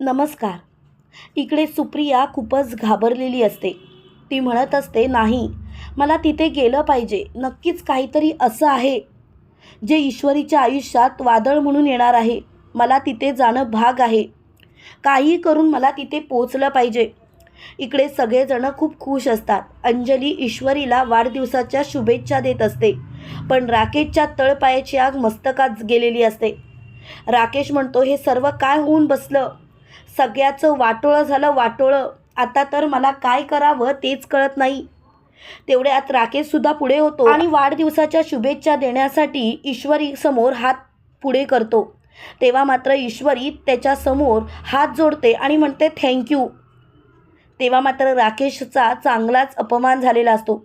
नमस्कार. इकडे सुप्रिया खूपच घाबरलेली असते. ती म्हणत असते नाही मला तिथे गेलं पाहिजे. नक्कीच काहीतरी असं आहे. जे ईश्वरीच्या आयुष्यात वादळ म्हणून येणार आहे. मला तिथे जाणं भाग आहे. काही करून मला तिथे पोचलं पाहिजे. इकडे सगळेजणं खूप खुश असतात. अंजली ईश्वरीला वाढदिवसाच्या शुभेच्छा देत असते. पण राकेशच्या तळपायाची आग मस्तकात गेलेली असते. राकेश म्हणतो हे सर्व काय होऊन बसलं? सगळ्याचं वाटोळं झालं वाटोळं. आता तर मला काय करावं तेच कळत नाही. तेवढ्यात राकेशसुद्धा पुढे होतो आणि वाढदिवसाच्या शुभेच्छा देण्यासाठी ईश्वरी समोर हात पुढे करतो. तेव्हा मात्र ईश्वरी त्याच्यासमोर हात जोडते आणि म्हणते थँक्यू तेव्हा मात्र राकेशचा चांगलाच अपमान झालेला असतो.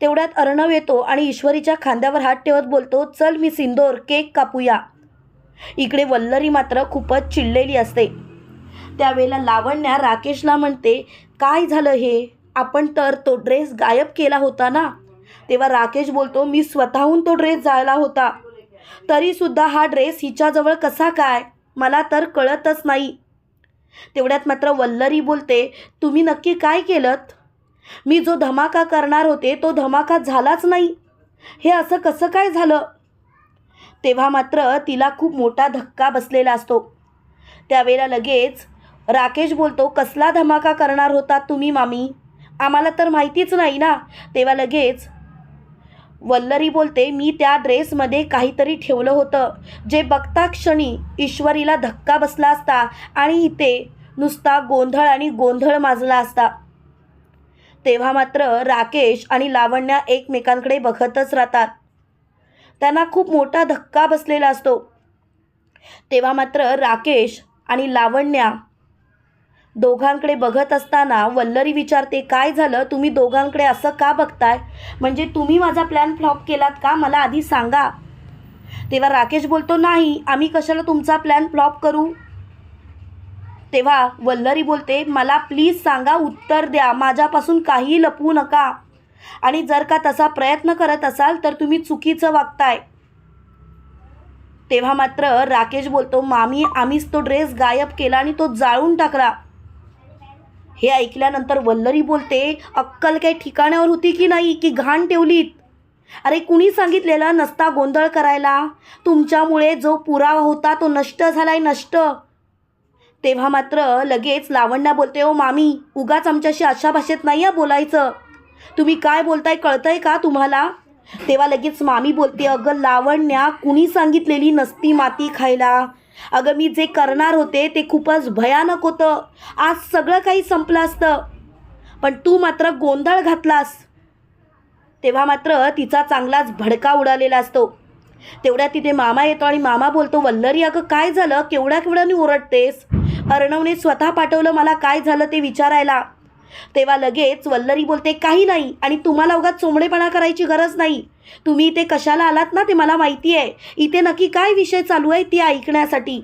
तेवढ्यात अर्णव येतो आणि ईश्वरीच्या खांद्यावर हात ठेवत बोलतो चल मी सिंदोर केक कापूया. इकडे वल्लरी मात्र खूपच चिडलेली असते. त्यावेळेला लावण्या राकेशला म्हणते काय झालं हे? आपण तर तो ड्रेस गायब केला होता ना? तेव्हा राकेश बोलतो मी स्वतःहून तो ड्रेस जायला होता. तरीसुद्धा हा ड्रेस हिच्याजवळ कसा काय? मला तर कळतच नाही. तेवढ्यात मात्र वल्लरी बोलते तुम्ही नक्की काय केलं मी जो धमाका करणार होते तो धमाका झालाच नाही. हे असं कसं काय झालं? तेव्हा मात्र तिला खूप मोठा धक्का बसलेला असतो. त्यावेळेला लगेच राकेश बोलतो कसला धमाका करणार होता तुम्ही मामी? आम्हाला तर माहितीच नाही ना. तेव्हा लगेच वल्लरी बोलते मी त्या ड्रेसमध्ये काहीतरी ठेवलं होतं जे बघता क्षणी ईश्वरीला धक्का बसला असता आणि इथे नुसता गोंधळ आणि गोंधळ माजला असता. तेव्हा मात्र राकेश आणि लावण्या एकमेकांकडे बघतच राहतात. त्यांना खूप मोठा धक्का बसलेला असतो. तेव्हा मात्र राकेश आणि लावण्या दोघांकडे बघत असताना वल्लरी विचारते काय झालं? तुम्ही दोघांकडे असं का बघताय? म्हणजे तुम्ही माझा प्लॅन फ्लॉप केलात का? मला आधी सांगा. तेव्हा राकेश बोलतो नाही आम्ही कशाला तुमचा प्लॅन फ्लॉप करू? तेव्हा वल्लरी बोलते मला प्लीज सांगा उत्तर द्या. माझ्यापासून काही लपवू नका. आणि जर का तसा प्रयत्न करत असाल तर तुम्ही चुकीचं वागताय. तेव्हा मात्र राकेश बोलतो मामी आम्हीच तो ड्रेस गायब केला आणि तो जाळून टाकला. हे ऐकल्यानंतर वल्लरी बोलते अक्कल काही ठिकाणावर होती की नाही की घाण ठेवलीत? अरे कुणी सांगितलेलं नसता गोंधळ करायला? तुमच्यामुळे जो पुरावा होता तो नष्ट झालाय नष्ट. तेव्हा मात्र लगेच लावण्या बोलते ओ मामी उगाच आमच्याशी अशा भाषेत नाही आहे बोलायचं. तुम्ही काय बोलताय कळतंय का तुम्हाला? तेव्हा लगेच मामी बोलते अगं लावण्या कुणी सांगितलेली नसती माती खायला. अगं मी जे करणार होते ते खूपच भयानक होतं. आज सगळं काही संपलं असतं. पण तू मात्र गोंधळ घातलास. तेव्हा मात्र तिचा चांगलाच भडका उडालेला असतो. तेवढ्या तिथे मामा येतो आणि मामा बोलतो वल्लरी अगं काय झालं? केवढ्या केवढ्याने ओरडतेस? अर्णवने स्वतः पाठवलं मला काय झालं ते विचारायला. तेव्हा लगेच वल्लरी बोलते काही नाही आणि तुम्हाला उगाच चोंबडेपणा करायची गरज नाही. तुम्ही इथे कशाला आलात ना ते मला माहिती आहे. इथे नक्की काय विषय चालू आहे ती ऐकण्यासाठी.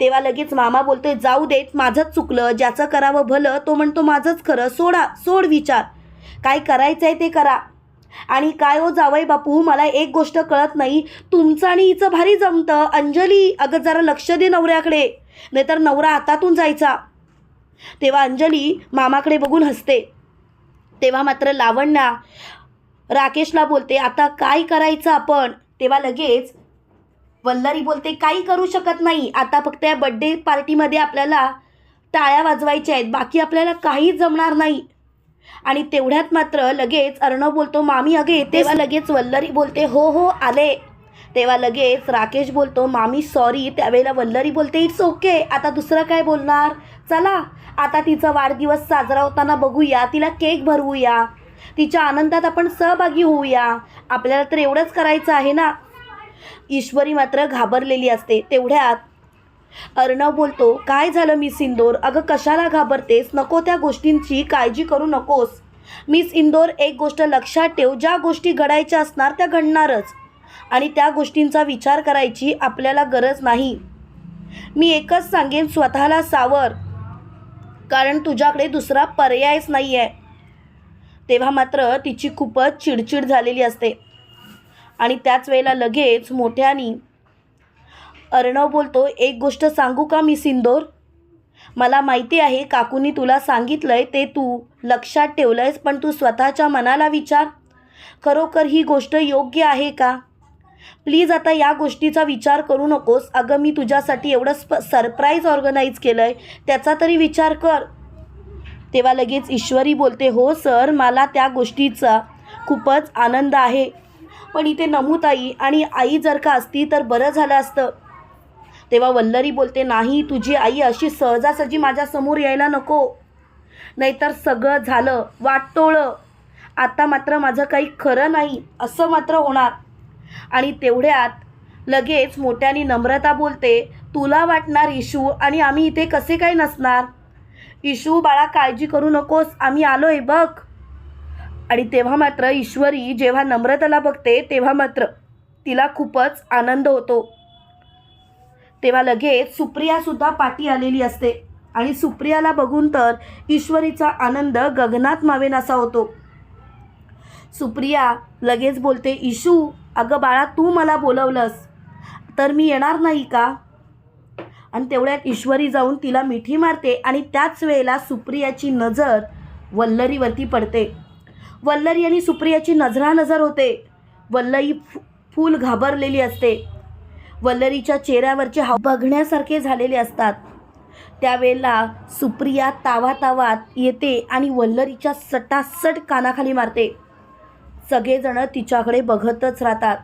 तेव्हा लगेच मामा बोलतोय जाऊ देत माझंच चुकलं. ज्याचं करावं भलं तो म्हणतो माझंच खरं. सोडा सोड विचार. काय करायचं आहे ते करा. आणि काय हो जावई बापू मला एक गोष्ट कळत नाही. तुमचं आणि हिचं भारी जमतं. अंजली अगं जरा लक्ष दे नवऱ्याकडे. नाहीतर नवरा हातातून जायचा. तेव्हा अंजली मामाकडे बघून हसते. तेव्हा मात्र लावण्या राकेशला बोलते आता काय करायचं आपण? तेव्हा लगेच वल्लरी बोलते काही करू शकत नाही. आता फक्त या बड्डे पार्टीमध्ये आपल्याला टाळ्या वाजवायच्या आहेत. बाकी आपल्याला काहीच जमणार नाही. आणि तेवढ्यात मात्र लगेच अर्णव बोलतो मामी अगे येते तेव्हा लगेच वल्लरी बोलते हो हो आले. तेव्हा लगेच राकेश बोलतो मामी सॉरी त्यावेळेला वल्लरी बोलते इट्स ओके आता दुसरं काय बोलणार? चला आता तिचा वाढदिवस साजरा होताना बघूया. तिला केक भरवूया. तिच्या आनंदात आपण सहभागी होऊया. आपल्याला तर एवढंच करायचं आहे ना? ईश्वरी मात्र घाबरलेली असते तेवढ्यात. अर्णव बोलतो काय झालं मिस इंदोर? अगं कशाला घाबरतेस? नको त्या गोष्टींची काळजी करू नकोस. मिस इंदोर एक गोष्ट लक्षात ठेव ज्या गोष्टी घडायच्या असणार त्या घडणारच. आणि त्या गोष्टींचा विचार करायची आपल्याला गरज नाही. मी एकच सांगेन स्वतःला सावर. कारण तुझ्याकडे दुसरा पर्यायच नाही आहे तेव्हा मात्र तिची खूपच चिडचिड झालेली असते. आणि त्याच वेळेला लगेच मोठ्यानी अर्णव बोलतो एक गोष्ट सांगू का मी सिंदोर? मला माहिती आहे काकूनी तुला सांगितलंय ते तू लक्षात ठेवलंयस पण तू स्वतःच्या मनाला विचार. खरोखर ही गोष्ट योग्य आहे का? प्लीज आता या गोष्टीचा विचार करू नकोस. अगं मी तुझ्यासाठी एवढं स्प सरप्राईज ऑर्गनाईज केलं आहे त्याचा तरी विचार कर. तेव्हा लगेच ईश्वरी बोलते हो सर मला त्या गोष्टीचा खूपच आनंद आहे. पण इथे नमूताई आणि आई जर का असती तर बरं झालं असतं. तेव्हा वल्लरी बोलते नाही तुझी आई अशी सहजासहजी माझ्यासमोर यायला नको. नाहीतर सगळं झालं वाटतोळं. आता मात्र माझं काही खरं नाही असं मात्र होणार. आणि तेवढ्यात लगेच मोठ्याने नम्रता बोलते तुला वाटणार इशू आणि आम्ही इथे कसे काय नसणार? इशू बाळा काळजी करू नकोस आम्ही आलोय बघ. आणि तेव्हा मात्र ईश्वरी जेव्हा नम्रताला बघते तेव्हा मात्र तिला खूपच आनंद होतो. तेव्हा लगेच सुप्रियासुद्धा पाठी आलेली असते. आणि सुप्रियाला बघून तर ईश्वरीचा आनंद गगनात मावेनासा होतो. सुप्रिया लगेच बोलते इशू अगं बाळा तू मला बोलवलंस. तर मी येणार नाही का? आणि तेवढ्यात ईश्वरी जाऊन तिला मिठी मारते आणि त्याच वेळेला सुप्रियाची नजर वल्लरीवरती पडते. वल्लरी आणि सुप्रियाची नजरानजर होते. वल्लरी फु फूल घाबरलेली असते. वल्लरीच्या चेहऱ्यावरचे हाव बघण्यासारखे झालेले असतात. त्यावेळेला सुप्रिया तावातावात येते आणि वल्लरीच्या सटासट कानाखाली मारते. सगळेजणं तिच्याकडे बघतच राहतात.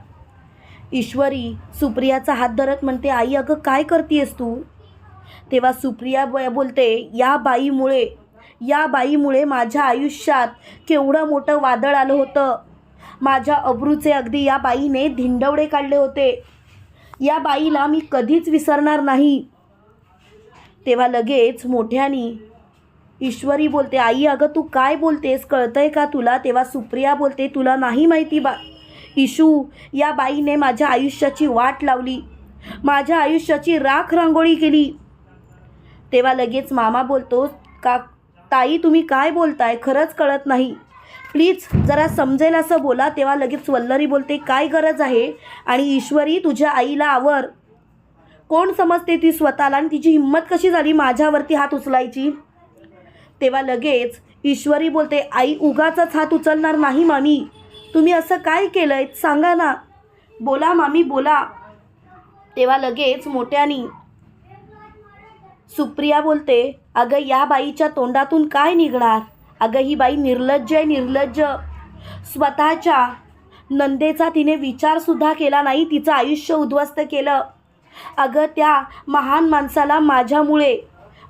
ईश्वरी सुप्रियाचा हात धरत म्हणते आई अगं काय करतीयस तू? तेव्हा सुप्रिया ब बोलते या बाईमुळे या बाईमुळे माझ्या आयुष्यात केवढं मोठं वादळ आलं होतं. माझ्या अब्रूचे अगदी या बाईने धिंडवडे काढले होते. या बाईला मी कधीच विसरणार नाही. तेव्हा लगेच मोठ्यानी ईश्वरी बोलते आई अगं तू काय बोलतेस? कळतंय का तुला? तेव्हा सुप्रिया बोलते तुला नाही माहिती बा इशू या बाईने माझ्या आयुष्याची वाट लावली. माझ्या आयुष्याची राख रांगोळी केली. तेव्हा लगेच मामा बोलतो का ताई तुम्ही काय बोलताय? खरंच कळत नाही. प्लीज जरा समजेल असं बोला. तेव्हा लगेच वल्लरी बोलते काय गरज आहे? आणि ईश्वरी तुझ्या आईला आवर. कोण समजते ती स्वतःला आणि तिची हिंमत कशी झाली माझ्यावरती हात उचलायची? तेव्हा लगेच ईश्वरी बोलते आई उगाचाच हात उचलणार नाही मामी. तुम्ही असं काय केलं आहे सांगा ना. बोला मामी बोला. तेव्हा लगेच मोठ्यानी सुप्रिया बोलते अगं या बाईच्या तोंडातून काय निघणार? अगं ही बाई निर्लज्ज आहे निर्लज्ज. स्वतःच्या नंदेचा तिने विचारसुद्धा केला नाही तिचं आयुष्य उद्ध्वस्त केलं. अगं त्या महान माणसाला माझ्यामुळे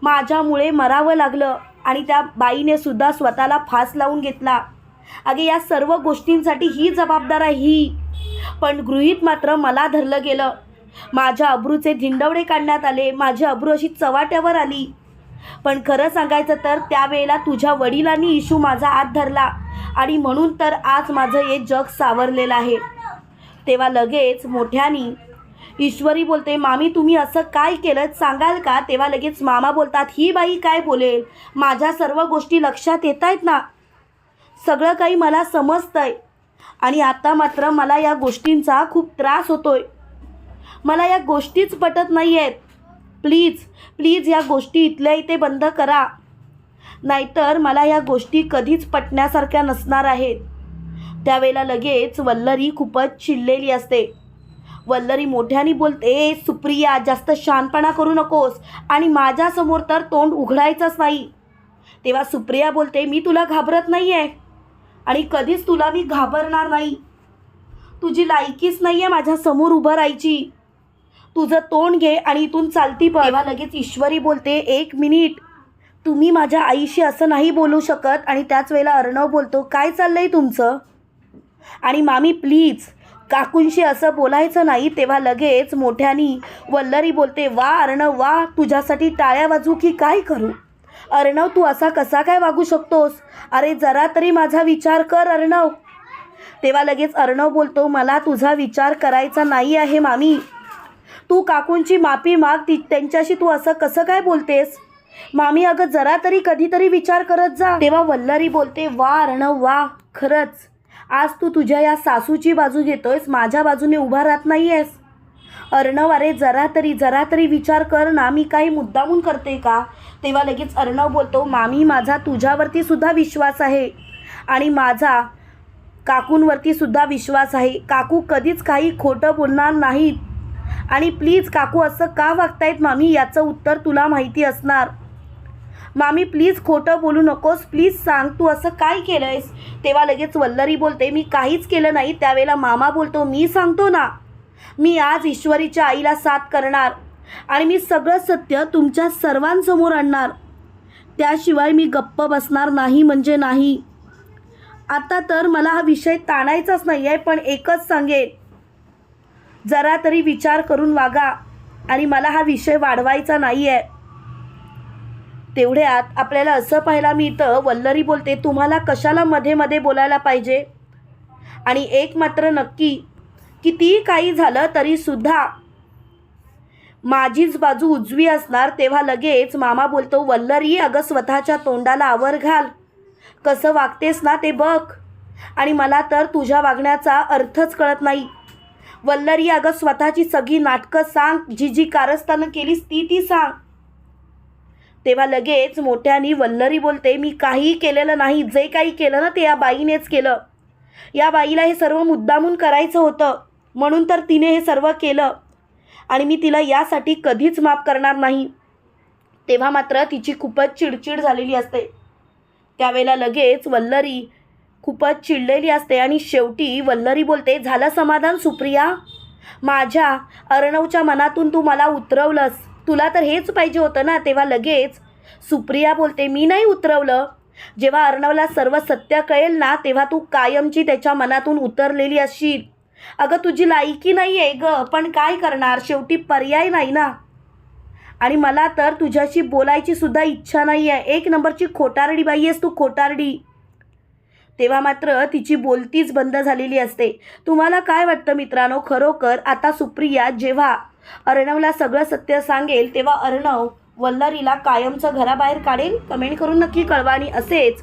माझ्यामुळे मरावं लागलं आणि त्या बाईने सुद्धा स्वतःला फास लावून घेतला. अगे या सर्व गोष्टींसाठी ही जबाबदार आहे ही. पण गृहीत मात्र मला धरलं गेलं. माझ्या अब्रूचे झिंडवडे काढण्यात आले. माझी अब्रू अशी चवाट्यावर आली. पण खरं सांगायचं तर त्यावेळेला तुझ्या वडिलांनी इशू माझा आत धरला. आणि म्हणून तर आज माझं हे जग सावरलेलं आहे. तेव्हा लगेच मोठ्यानी ईश्वरी बोलते मामी तुम्ही असं काय केलं? सांगाल का? तेव्हा लगेच मामा बोलतात ही बाई काय बोलेल? माझ्या सर्व गोष्टी लक्षात येत आहेत ना. सगळं काही मला समजतंय. आणि आता मात्र मला या गोष्टींचा खूप त्रास होतोय. मला या गोष्टीच पटत नाही आहेत प्लीज प्लीज या गोष्टी इथल्या इथे बंद करा. नाहीतर मला या गोष्टी कधीच पटण्यासारख्या नसणार आहेत. त्यावेळेला लगेच वल्लरी खूपच चिडलेली असते. वल्लरी मोठ्याने बोलते "ए, सुप्रिया जास्त शानपणा करू नकोस. आणि माझ्यासमोर तर तोंड उघडायचंच नाही. तेव्हा सुप्रिया बोलते मी तुला घाबरत नाही आहे आणि कधीच तुला मी घाबरणार नाही. तुझी लायकीच नाही आहे माझ्यासमोर उभं राहायची. तुझं तोंड घे आणि इथून चालती पण तेव्हा लगेच ईश्वरी बोलते एक मिनिट. तुम्ही माझ्या आईशी असं नाही बोलू शकत. आणि त्याच वेळेला अर्णव बोलतो काय चाललं आहे तुमचं? आणि मामी प्लीज. काकूंशी असं बोलायचं नाही. तेव्हा लगेच मोठ्यानी वल्लरी बोलते वा अर्णव वा. तुझ्यासाठी टाळ्या वाजू की काय करू? अर्णव तू असा कसा काय वागू शकतोस? अरे जरा तरी माझा विचार कर अर्णव. तेव्हा लगेच अर्णव बोलतो मला तुझा विचार करायचा नाही आहे मामी. तू काकूंची माफी माग ती त्यांच्याशी तू असं कसं काय बोलतेस? मामी अगं जरा तरी कधीतरी विचार करत जा. तेव्हा वल्लरी बोलते वा अर्णव वा खरंच. आज तू तुझ्या या सासूची बाजू घेतोयस माझ्या बाजूने उभा राहत नाही आहेस अर्णव अरे जरा तरी जरा तरी विचार कर ना मी काही मुद्दामून करते का? तेव्हा लगेच अर्णव बोलतो मामी माझा तुझ्यावरती सुद्धा विश्वास आहे आणि माझा काकूंवरती सुद्धा विश्वास आहे. काकू कधीच काही खोटं बोलणार नाहीत आणि प्लीज काकू असं का वागतायत मामी? याचं उत्तर तुला माहिती असणार. मामी प्लीज खोटं बोलू नकोस. प्लीज सांग तू असं काय केलं आहेस तेव्हा लगेच वल्लरी बोलते मी काहीच केलं नाही. त्यावेळेला मामा बोलतो मी सांगतो ना मी आज ईश्वरीच्या आईला साथ करणार. आणि मी सगळं सत्य तुमच्या सर्वांसमोर आणणार. त्याशिवाय मी गप्प बसणार नाही म्हणजे नाही. आता तर मला हा विषय ताणायचाच नाही आहे पण एकच सांगेन. जरा तरी विचार करून वागा आणि मला हा विषय वाढवायचा नाही आहे तेवढ्यात आपल्याला असं पाहायला मिळतं वल्लरी बोलते तुम्हाला कशाला मध्ये मध्ये बोलायला पाहिजे? आणि एक मात्र नक्की कितीही काही झालं तरीसुद्धा माझीच बाजू उजवी असणार तेव्हा लगेच मामा बोलतो वल्लरी अगं स्वतःच्या तोंडाला आवर घाल. कसं वागतेस ना ते बघ. आणि मला तर तुझ्या वागण्याचा अर्थच कळत नाही. वल्लरी अगं स्वतःची सगळी नाटकं सांग जी जी कारस्थानं केलीस ती ती सांग. तेव्हा लगेच मोठ्यानी वल्लरी बोलते मी काहीही केलेलं नाही जे काही केलं ना ते या बाईनेच केलं. या बाईला हे सर्व मुद्दामून करायचं होतं. म्हणून तर तिने हे सर्व केलं. आणि मी तिला यासाठी कधीच माफ करणार नाही. तेव्हा मात्र तिची खूपच चिडचिड झालेली असते. त्यावेळेला लगेच वल्लरी खूपच चिडलेली असते आणि शेवटी वल्लरी बोलते झालं समाधान सुप्रिया. माझ्या अर्णवच्या मनातून तू मला उतरवलंस. तुला तर हेच पाहिजे होतं ना? तेव्हा लगेच सुप्रिया बोलते मी नाही उतरवलं. जेव्हा अर्णवला सर्व सत्य कळेल ना तेव्हा तू कायमची त्याच्या मनातून उतरलेली असशील. अगं तुझी लायकी नाही आहे ग पण काय करणार? शेवटी पर्याय नाही ना. आणि मला तर तुझ्याशी बोलायची सुद्धा इच्छा नाही आहे एक नंबरची खोटारडी बाई आहेस तू खोटारडी. तेव्हा मात्र तिची बोलतीच बंद झालेली असते. तुम्हाला काय वाटतं मित्रांनो? खरोखर आता सुप्रिया जेव्हा अर्णवला सगळं सत्य सांगेल तेव्हा अर्णव वल्लरीला कायमचं घराबाहेर काढेल? कमेंट करून नक्की कळवा. आणि असेच